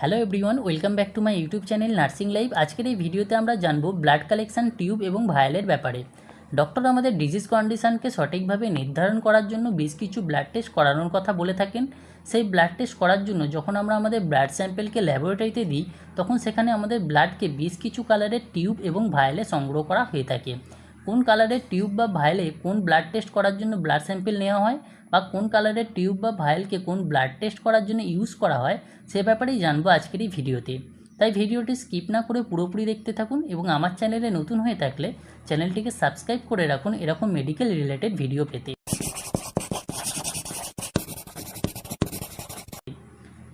Hello everyone welcome back to my YouTube channel nursing live আজকের এই ভিডিওতে আমরা জানব ব্লাড কালেকশন টিউব এবং ভায়ালের ব্যাপারে। ডক্টর আমাদের ডিজিজ কন্ডিশনকে সঠিকভাবে নির্ধারণ করার জন্য বেশ কিছু ব্লাড টেস্ট করানোর কথা বলে থাকেন। সেই ব্লাড টেস্ট করার জন্য যখন আমরা আমাদের ব্লাড স্যাম্পেলকে ল্যাবরেটরিতে দিই, তখন সেখানে আমাদের ব্লাডকে বেশ কিছু কালারের টিউব এবং ভায়ালে সংগ্রহ করা হয়ে থাকে। কোন কালারের টিউব বা ভায়ালে কোন ব্লাড টেস্ট করার জন্য ব্লাড স্যাম্পেল নেওয়া হয় বা কোন কালারের টিউব বা ভায়ালকে কোন ব্লাড টেস্ট করার জন্য ইউজ করা হয়, সে ব্যাপারেই জানব আজকের এই ভিডিওতে। তাই ভিডিওটি স্কিপ না করে পুরোপুরি দেখতে থাকুন এবং আমার চ্যানেলে নতুন হয়ে থাকলে চ্যানেলটিকে সাবস্ক্রাইব করে রাখুন এরকম মেডিকেল রিলেটেড ভিডিও পেতে।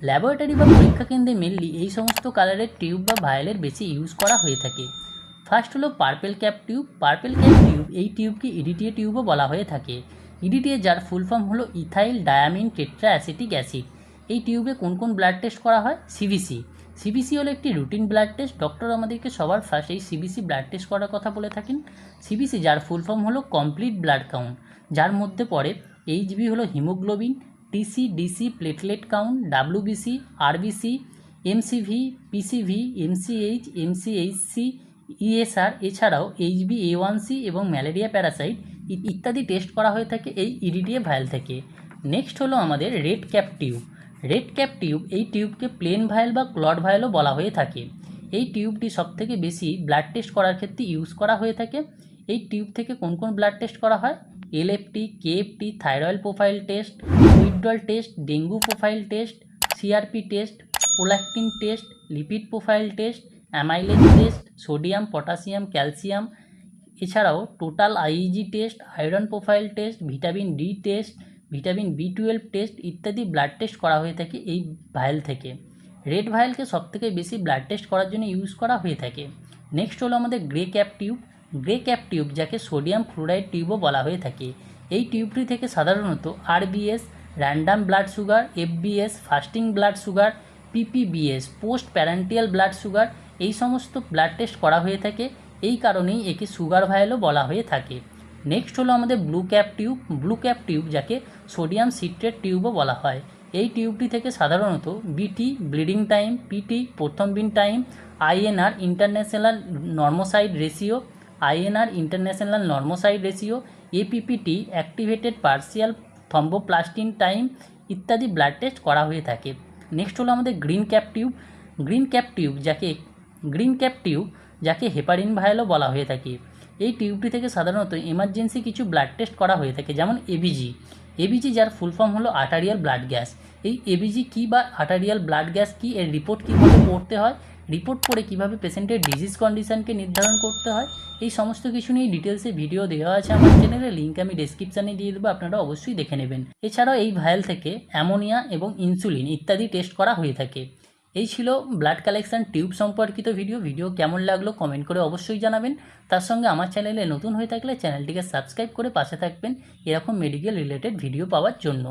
ল্যাবরেটরি বা পরীক্ষা কেন্দ্রে মেনলি এই সমস্ত কালারের টিউব বা ভায়ালের বেশি ইউজ করা হয়ে থাকে। ফার্স্ট হলো purple cap tube purple cap tube এই টিউবকে ইডিটিএ টিউবও বলা হয়ে থাকে। ইডিটিএ যার ফুল ফর্ম হলো ethyl diamine tetra acetic acid এই টিউবে কোন কোন ব্লাড টেস্ট করা হয়? সিবিসি সিবিসি হলো একটি রুটিন ব্লাড টেস্ট ডক্টর আমাদেরকে সবার ফার্স্ট এই সিবিসি ব্লাড টেস্ট করার কথা বলে থাকেন। সিবিসি যার ফুল ফর্ম হলো কমপ্লিট ব্লাড কাউন্ট যার মধ্যে পড়ে এইচবি হলো haemoglobin TC DC platelet count WBC RBC MCV PCV MCH MCHC ESR, এছাড়াও এইচবি, এ ওয়ান সি এবং ম্যালেরিয়া প্যারাসাইট ইত্যাদি টেস্ট করা হয়ে থাকে এই ইরিডিএ ভায়াল থেকে। নেক্সট হলো আমাদের red cap tube. Red cap tube এই টিউবকে প্লেন ভায়াল বা ক্লড ভায়ালও বলা হয়ে থাকে। এই টিউবটি সবথেকে বেশি ব্লাড টেস্ট করার ক্ষেত্রে ইউজ করা হয়ে থাকে। এই টিউব থেকে কোন কোন ব্লাড টেস্ট করা হয়? LFT KFT thyroid profile test withdrawal test, dengue profile test CRP test, prolactin test, lipid profile test amylase test, sodium, potassium, calcium, এছাড়াও total IgE test, iron profile test, vitamin D test, vitamin B twelve test ইত্যাদি blood test করা হয়ে থাকে এই ভায়াল থেকে। Red ভায়ালকে সবথেকে বেশি blood test করার জন্য ইউজ করা হয়ে থাকে। নেক্সট হলো আমাদের grey cap tube. Grey cap tube, যাকে সোডিয়াম ফ্লোরাইড টিউবও বলা হয়ে থাকে। এই টিউবটি থেকে সাধারণত RBS, random blood sugar, FBS, fasting blood sugar PPBS post parenteral blood sugar এই সমস্ত ব্লাড টেস্ট করা হয়ে থাকে। এই কারণেই একে সুগার ভায়ালও বলা হয়ে থাকে। নেক্সট হলো আমাদের blue cap tube blue cap tube যাকে সোডিয়াম সিট্রেট টিউবও বলা হয়। এই টিউবটি থেকে সাধারণত বিটি bleeding time PT prothrombin time INR international normalised ratio INR international normalised ratio APTT activated partial thromboplastin time ইত্যাদি ব্লাড টেস্ট করা হয়ে থাকে। নেক্সট হলো আমাদের green cap tube green cap tube যাকে গ্রিন ক্যাপ টিউব যাকে হেপারিন ভায়ালও বলা হয়ে থাকে। এই টিউবটি থেকে সাধারণত এমার্জেন্সি কিছু ব্লাড টেস্ট করা হয়ে থাকে, যেমন এবিজি এবিজি যার ফুল ফর্ম হলো আর্টারিয়াল ব্লাড গ্যাস এই এবিজি কী বা আর্টারিয়াল ব্লাড গ্যাস কী, এর রিপোর্ট কীভাবে পড়তে হয় রিপোর্ট পড়ে কীভাবে পেশেন্টের ডিজিজ কন্ডিশনকে নির্ধারণ করতে হয়, এই সমস্ত কিছু নিয়ে ডিটেলসে ভিডিও দেওয়া আছে আমার চ্যানেলে লিঙ্ক আমি ডেসক্রিপশানে দিয়ে দেবো, আপনারা অবশ্যই দেখে নেবেন। এছাড়াও এই ভায়াল থেকে অ্যামোনিয়া এবং ইনসুলিন ইত্যাদি টেস্ট করা হয়ে থাকে। এই ছিল ব্লাড কালেকশন টিউব সম্পর্কিত ভিডিও ভিডিও কেমন লাগল কমেন্ট করে অবশ্যই জানাবেন। তার সঙ্গে আমার চ্যানেলে নতুন হয়ে থাকলে চ্যানেলটিকে সাবস্ক্রাইব করে পাশে থাকবেন। এরকম মেডিকেল রিলেটেড ভিডিও পাওয়ার জন্য।